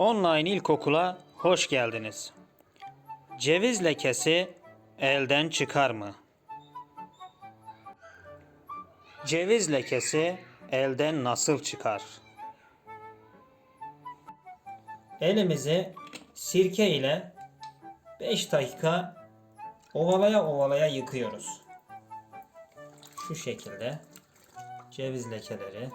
Online ilkokula hoş geldiniz. Ceviz lekesi elden çıkar mı? Ceviz lekesi elden nasıl çıkar? Elimizi sirke ile 5 dakika ovalaya ovalaya yıkıyoruz. Şu şekilde ceviz lekeleri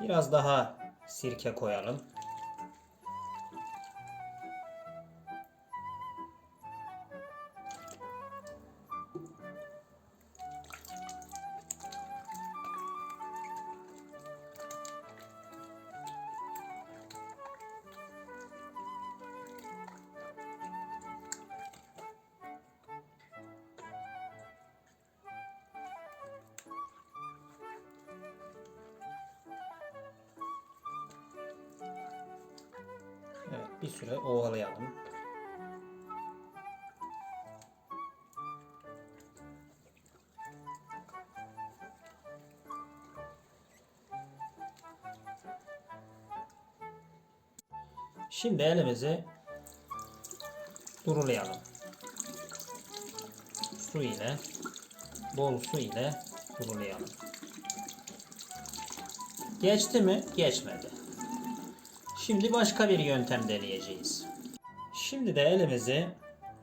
Biraz daha sirke koyalım. Bir süre ovalayalım. Şimdi elimizi durulayalım. Su ile bol su ile durulayalım. Geçti mi? Geçmedi. Şimdi başka bir yöntem deneyeceğiz. Şimdi de elimizi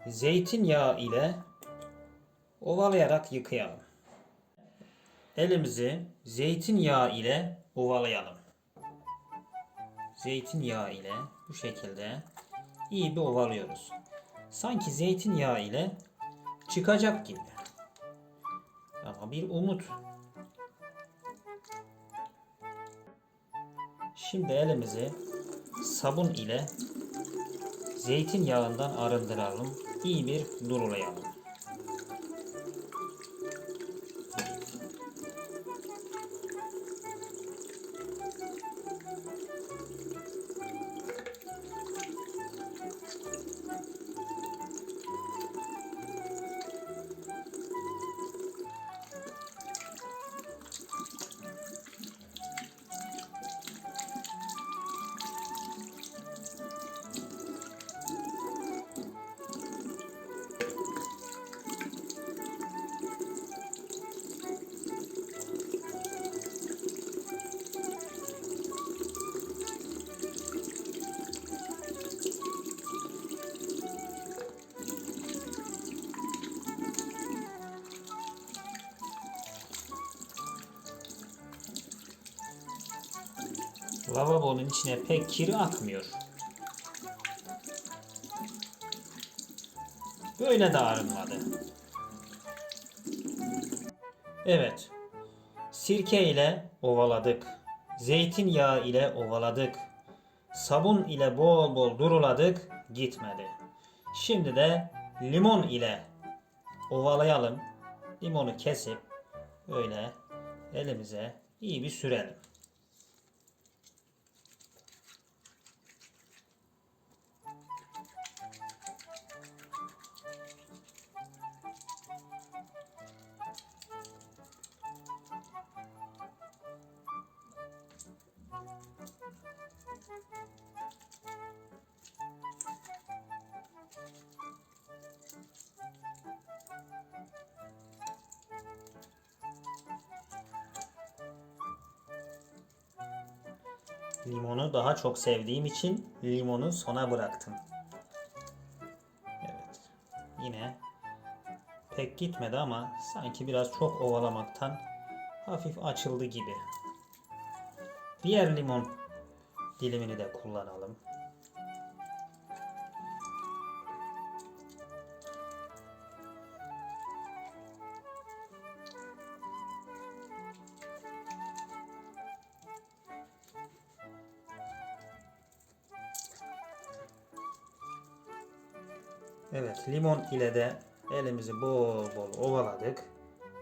zeytinyağı ile ovalayarak yıkayalım. Elimizi zeytinyağı ile ovalayalım. Zeytinyağı ile bu şekilde iyi bir ovalıyoruz. Sanki zeytinyağı ile çıkacak gibi. Ama bir umut. Şimdi elimizi sabun ile zeytinyağından arındıralım. İyi bir durulayalım. Lavabonun içine pek kiri akmıyor. Böyle de arınmadı. Evet. Sirke ile ovaladık. Zeytinyağı ile ovaladık. Sabun ile bol bol duruladık. Gitmedi. Şimdi de limon ile ovalayalım. Limonu kesip böyle elimize iyi bir sürelim. Limonu daha çok sevdiğim için limonu sona bıraktım. Evet. Yine pek gitmedi ama sanki biraz çok ovalamaktan hafif açıldı gibi. Diğer limon dilimini de kullanalım. Evet limon ile de elimizi bol bol ovaladık.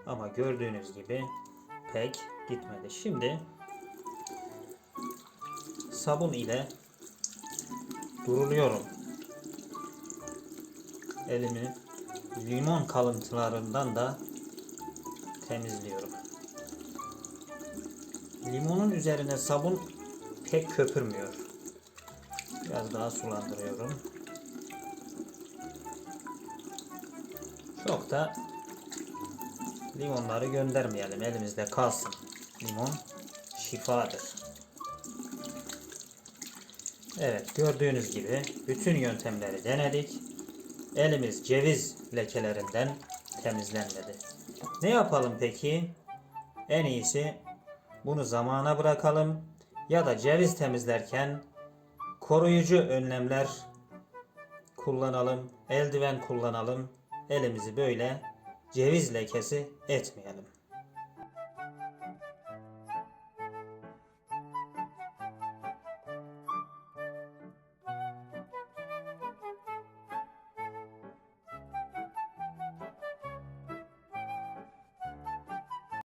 Ama gördüğünüz gibi pek gitmedi. Şimdi sabun ile duruluyorum. Elimi limon kalıntılarından da temizliyorum. Limonun üzerine sabun pek köpürmüyor. Biraz daha sulandırıyorum. Çok da limonları göndermeyelim. Elimizde kalsın. Limon şifadır. Evet gördüğünüz gibi bütün yöntemleri denedik. Elimiz ceviz lekelerinden temizlenmedi. Ne yapalım peki? En iyisi bunu zamana bırakalım ya da ceviz temizlerken koruyucu önlemler kullanalım, eldiven kullanalım. Elimizi böyle ceviz lekesi etmeyelim.